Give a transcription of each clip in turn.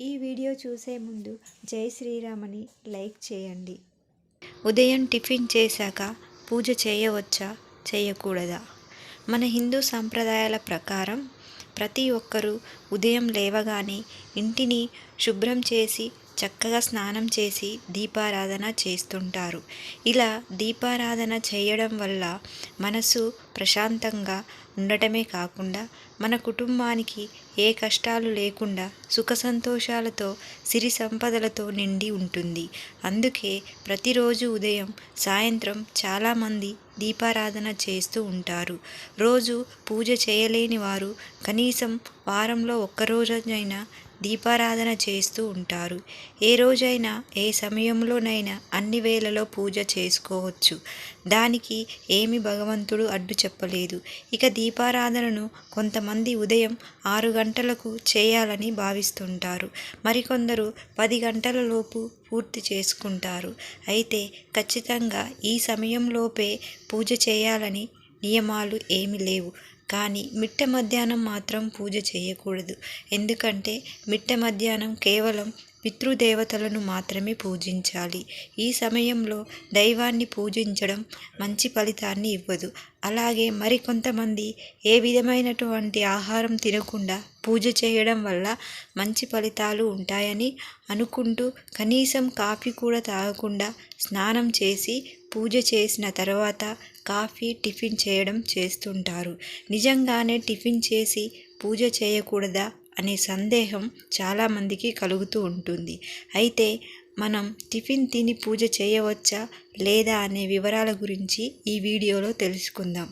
ఈ వీడియో చూసే ముందు జై శ్రీరామని లైక్ చేయండి. ఉదయం టిఫిన్ చేశాక పూజ చేయవచ్చా? చేయకూడదా? మన హిందూ సాంప్రదాయాల ప్రకారం ప్రతి ఒక్కరూ ఉదయం లేవగానే ఇంటిని శుభ్రం చేసి చక్కగా స్నానం చేసి దీపారాధన చేస్తుంటారు. ఇలా దీపారాధన చేయడం వల్ల మనసు ప్రశాంతంగా ఉండటమే కాకుండా మన కుటుంబానికి ఏ కష్టాలు లేకుండా సుఖ సంతోషాలతో సిరి సంపదలతో నిండి ఉంటుంది. అందుకే ప్రతిరోజు ఉదయం సాయంత్రం చాలామంది దీపారాధన చేస్తూ ఉంటారు. రోజు పూజ చేయలేని వారు కనీసం వారంలో ఒక్కరోజైనా దీపారాధన చేస్తూ ఉంటారు. ఏ రోజైనా ఏ సమయంలోనైనా అన్ని వేళలో పూజ చేసుకోవచ్చు. దానికి ఏమి భగవంతుడు అడ్డు చెప్పలేదు. ఇక దీపారాధనను కొంతమంది ఉదయం ఆరు గంటలకు చేయాలని భావిస్తుంటారు. మరికొందరు పది గంటలలోపు పూర్తి చేసుకుంటారు. అయితే ఖచ్చితంగా ఈ సమయంలోపే పూజ చేయాలని నియమాలు ఏమీ లేవు. కానీ మిట్ట మధ్యాహ్నం మాత్రం పూజ చేయకూడదు. ఎందుకంటే మిట్ట మధ్యాహ్నం కేవలం పితృదేవతలను మాత్రమే పూజించాలి. ఈ సమయంలో దైవాన్ని పూజించడం మంచి ఫలితాన్ని ఇవ్వదు. అలాగే మరికొంతమంది ఏ విధమైనటువంటి ఆహారం తినకుండా పూజ చేయడం వల్ల మంచి ఫలితాలు ఉంటాయని అనుకుంటూ కనీసం కాఫీ కూడా తాగకుండా స్నానం చేసి పూజ చేసిన తర్వాత కాఫీ టిఫిన్ చేయడం చేస్తుంటారు. నిజంగానే టిఫిన్ చేసి పూజ చేయకూడదా అనే సందేహం చాలామందికి కలుగుతూ ఉంటుంది. అయితే మనం టిఫిన్ తిని పూజ చేయవచ్చా? లేదా అనే వివరాల గురించి ఈ వీడియోలో తెలుసుకుందాం.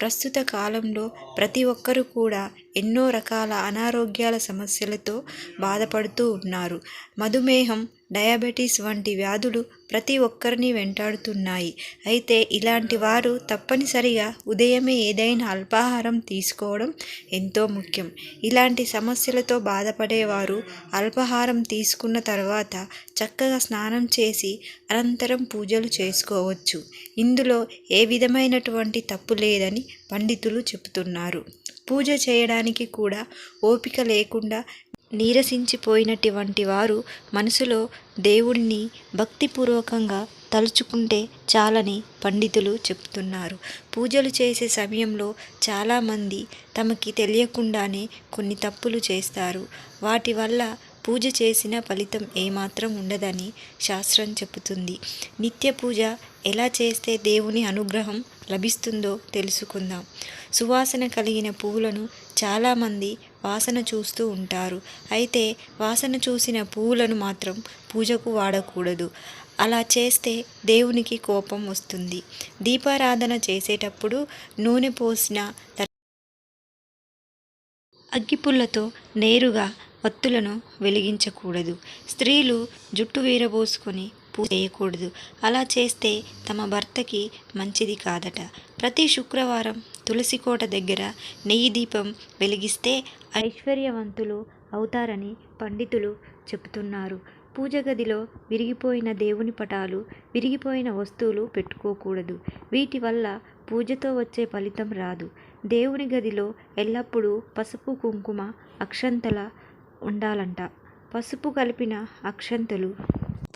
ప్రస్తుత కాలంలో ప్రతి ఒక్కరు కూడా ఎన్నో రకాల అనారోగ్యాల సమస్యలతో బాధపడుతూ ఉన్నారు. మధుమేహం డయాబెటీస్ వంటి వ్యాధులు ప్రతి ఒక్కరిని వెంటాడుతున్నాయి. అయితే ఇలాంటి వారు తప్పనిసరిగా ఉదయమే ఏదైనా అల్పాహారం తీసుకోవడం ఎంతో ముఖ్యం. ఇలాంటి సమస్యలతో బాధపడేవారు అల్పాహారం తీసుకున్న తర్వాత చక్కగా స్నానం చేసి అనంతరం పూజలు చేసుకోవచ్చు. ఇందులో ఏ విధమైనటువంటి తప్పు లేదని పండితులు చెబుతున్నారు. పూజ చేయడానికి కూడా ఓపిక లేకుండా నీరసించిపోయినటువంటి వారు మనసులో దేవుణ్ణి భక్తిపూర్వకంగా తలుచుకుంటే చాలని పండితులు చెప్తున్నారు పూజలు చేసే సమయంలో చాలామంది తమకి తెలియకుండానే కొన్ని తప్పులు చేస్తారు. వాటి వల్ల పూజ చేసిన ఫలితం ఏమాత్రం ఉండదని శాస్త్రం చెబుతుంది. నిత్య పూజ ఎలా చేస్తే దేవుని అనుగ్రహం లభిస్తుందో తెలుసుకుందాం. సువాసన కలిగిన పువ్వులను చాలామంది వాసన చూస్తూ ఉంటారు. అయితే వాసన చూసిన పువ్వులను మాత్రం పూజకు వాడకూడదు. అలా చేస్తే దేవునికి కోపం వస్తుంది. దీపారాధన చేసేటప్పుడు నూనె పోసిన అగ్గిపుల్లతో నేరుగా వత్తులను వెలిగించకూడదు. స్త్రీలు జుట్టు వీరబోసుకొని పూజ చేయకూడదు. అలా చేస్తే తమ భర్తకి మంచిది కాదట. ప్రతి శుక్రవారం తులసి కోట దగ్గర నెయ్యి దీపం వెలిగిస్తే ఐశ్వర్యవంతులు అవుతారని పండితులు చెబుతున్నారు. పూజ గదిలో విరిగిపోయిన దేవుని పటాలు విరిగిపోయిన వస్తువులు పెట్టుకోకూడదు. వీటి వల్ల పూజతో వచ్చే ఫలితం రాదు. దేవుని గదిలో ఎల్లప్పుడూ పసుపు కుంకుమ అక్షంతల ఉండాలంట. పసుపు కలిపిన అక్షంతలు.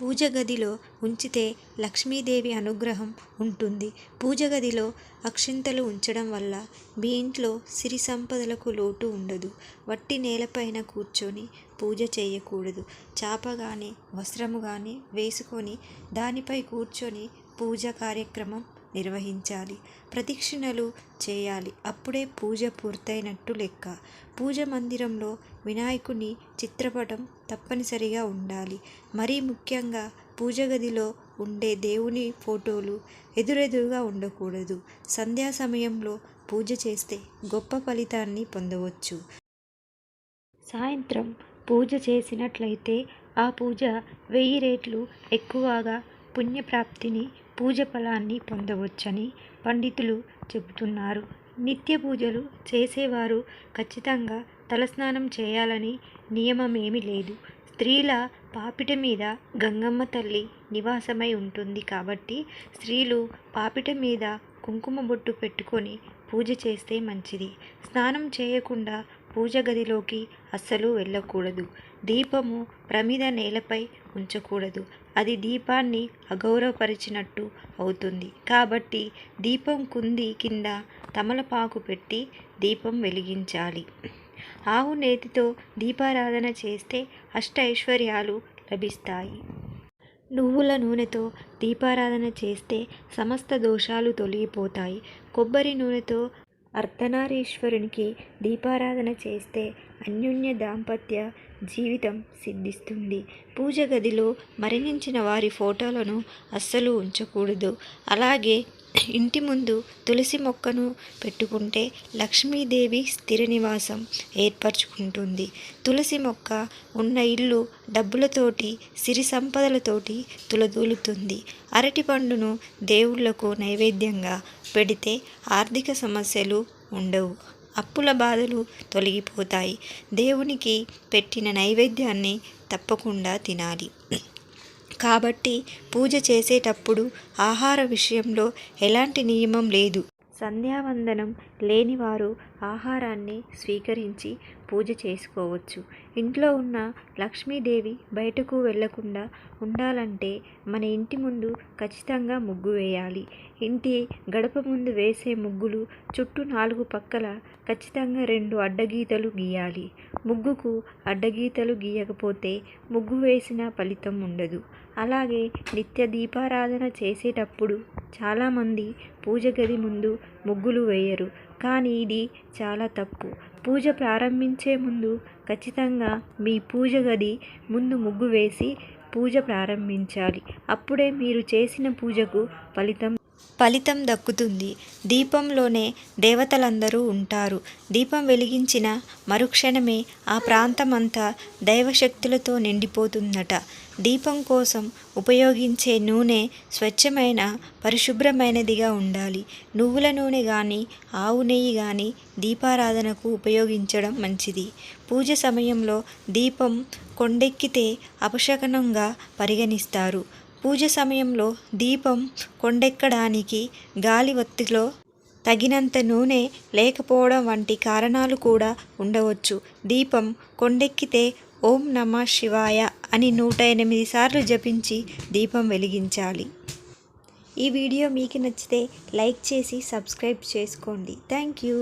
పూజ గదిలో ఉంచితే లక్ష్మీదేవి అనుగ్రహం ఉంటుంది. పూజ గదిలో అక్షింతలు ఉంచడం వల్ల మీ ఇంట్లో సిరి సంపదలకు లోటు ఉండదు. వట్టి నేలపైన కూర్చొని పూజ చేయకూడదు. చాప కానీ వస్త్రము కానీ వేసుకొని దానిపై కూర్చొని పూజ కార్యక్రమం నిర్వహించాలి. ప్రదక్షిణలు చేయాలి. అప్పుడే పూజ పూర్తయినట్టు లెక్క. పూజ మందిరంలో వినాయకుని చిత్రపటం తప్పనిసరిగా ఉండాలి. మరీ ముఖ్యంగా పూజ గదిలో ఉండే దేవుని ఫోటోలు ఎదురెదురుగా ఉండకూడదు. సంధ్యా సమయంలో పూజ చేస్తే గొప్ప ఫలితాన్ని పొందవచ్చు. సాయంత్రం పూజ చేసినట్లయితే ఆ పూజ వెయ్యి రేట్లు ఎక్కువగా పుణ్యప్రాప్తిని పూజ ఫలాన్ని పొందవచ్చని పండితులు చెబుతున్నారు. నిత్య పూజలు చేసేవారు ఖచ్చితంగా తలస్నానం చేయాలని నియమమేమీ లేదు. స్త్రీల పాపిట మీద గంగమ్మ తల్లి నివాసమై ఉంటుంది కాబట్టి స్త్రీలు పాపిట మీద కుంకుమ బొట్టు పెట్టుకొని పూజ చేస్తే మంచిది. స్నానం చేయకుండా పూజ గదిలోకి అస్సలు వెళ్ళకూడదు. దీపము ప్రమిద నేలపై ఉంచకూడదు. అది దీపాన్ని అగౌరవపరిచినట్టు అవుతుంది. కాబట్టి దీపం కుంది కింద తమలపాకు పెట్టి దీపం వెలిగించాలి. ఆవు నేతితో దీపారాధన చేస్తే అష్ట ఐశ్వర్యాలు లభిస్తాయి. నువ్వుల నూనెతో దీపారాధన చేస్తే సమస్త దోషాలు తొలగిపోతాయి. కొబ్బరి నూనెతో అర్ధనారీశ్వరునికి దీపారాధన చేస్తే అన్యోన్య దాంపత్య జీవితం సిద్ధిస్తుంది. పూజ గదిలో మరణించిన వారి ఫోటోలను అస్సలు ఉంచకూడదు. అలాగే ఇంటి ముందు తులసి మొక్కను పెట్టుకుంటే లక్ష్మీదేవి స్థిర నివాసం ఏర్పరచుకుంటుంది. తులసి మొక్క ఉన్న ఇల్లు డబ్బులతోటి సిరి సంపదలతోటి తులదూలుతుంది. అరటి పండును దేవుళ్ళకు నైవేద్యంగా పెడితే ఆర్థిక సమస్యలు ఉండవు. అప్పుల బాధలు తొలగిపోతాయి. దేవునికి పెట్టిన నైవేద్యాన్ని తప్పకుండా తినాలి. కాబట్టి పూజ చేసేటప్పుడు ఆహార విషయంలో ఎలాంటి నియమం లేదు. సంధ్యావందనం లేనివారు ఆహారాన్ని స్వీకరించి పూజ చేసుకోవచ్చు. ఇంట్లో ఉన్న లక్ష్మీదేవి బయటకు వెళ్ళకుండా ఉండాలంటే మన ఇంటి ముందు ఖచ్చితంగా ముగ్గు వేయాలి. ఇంటి గడప ముందు వేసే ముగ్గులు చుట్టూ నాలుగు పక్కల ఖచ్చితంగా రెండు అడ్డగీతలు గీయాలి. ముగ్గుకు అడ్డగీతలు గీయకపోతే ముగ్గు వేసిన ఫలితం ఉండదు. అలాగే నిత్య దీపారాధన చేసేటప్పుడు చాలామంది పూజ గది ముందు ముగ్గులు వేయరు. కానీ ఇది చాలా తప్పు. పూజ ప్రారంభించే ముందు ఖచ్చితంగా మీ పూజ గది ముందు ముగ్గు వేసి పూజ ప్రారంభించాలి. అప్పుడే మీరు చేసిన పూజకు ఫలితం ఫలితం దక్కుతుంది. దీపంలోనే దేవతలందరూ ఉంటారు. దీపం వెలిగించిన మరుక్షణమే ఆ ప్రాంతమంతా దైవశక్తులతో నిండిపోతుందట. దీపం కోసం ఉపయోగించే నూనె స్వచ్ఛమైన పరిశుభ్రమైనదిగా ఉండాలి. నువ్వుల నూనె కానీ ఆవు నెయ్యి కానీ దీపారాధనకు ఉపయోగించడం మంచిది. పూజ సమయంలో దీపం కొండెక్కితే అపశకనంగా పరిగణిస్తారు. పూజ సమయంలో దీపం కొండెక్కడానికి గాలి ఒత్తిలో తగినంత నూనె లేకపోవడం వంటి కారణాలు కూడా ఉండవచ్చు. దీపం కొండెక్కితే ఓం నమ శివాయ అని నూట ఎనిమిది సార్లు జపించి దీపం వెలిగించాలి. ఈ వీడియో మీకు నచ్చితే లైక్ చేసి సబ్స్క్రైబ్ చేసుకోండి. Thank you.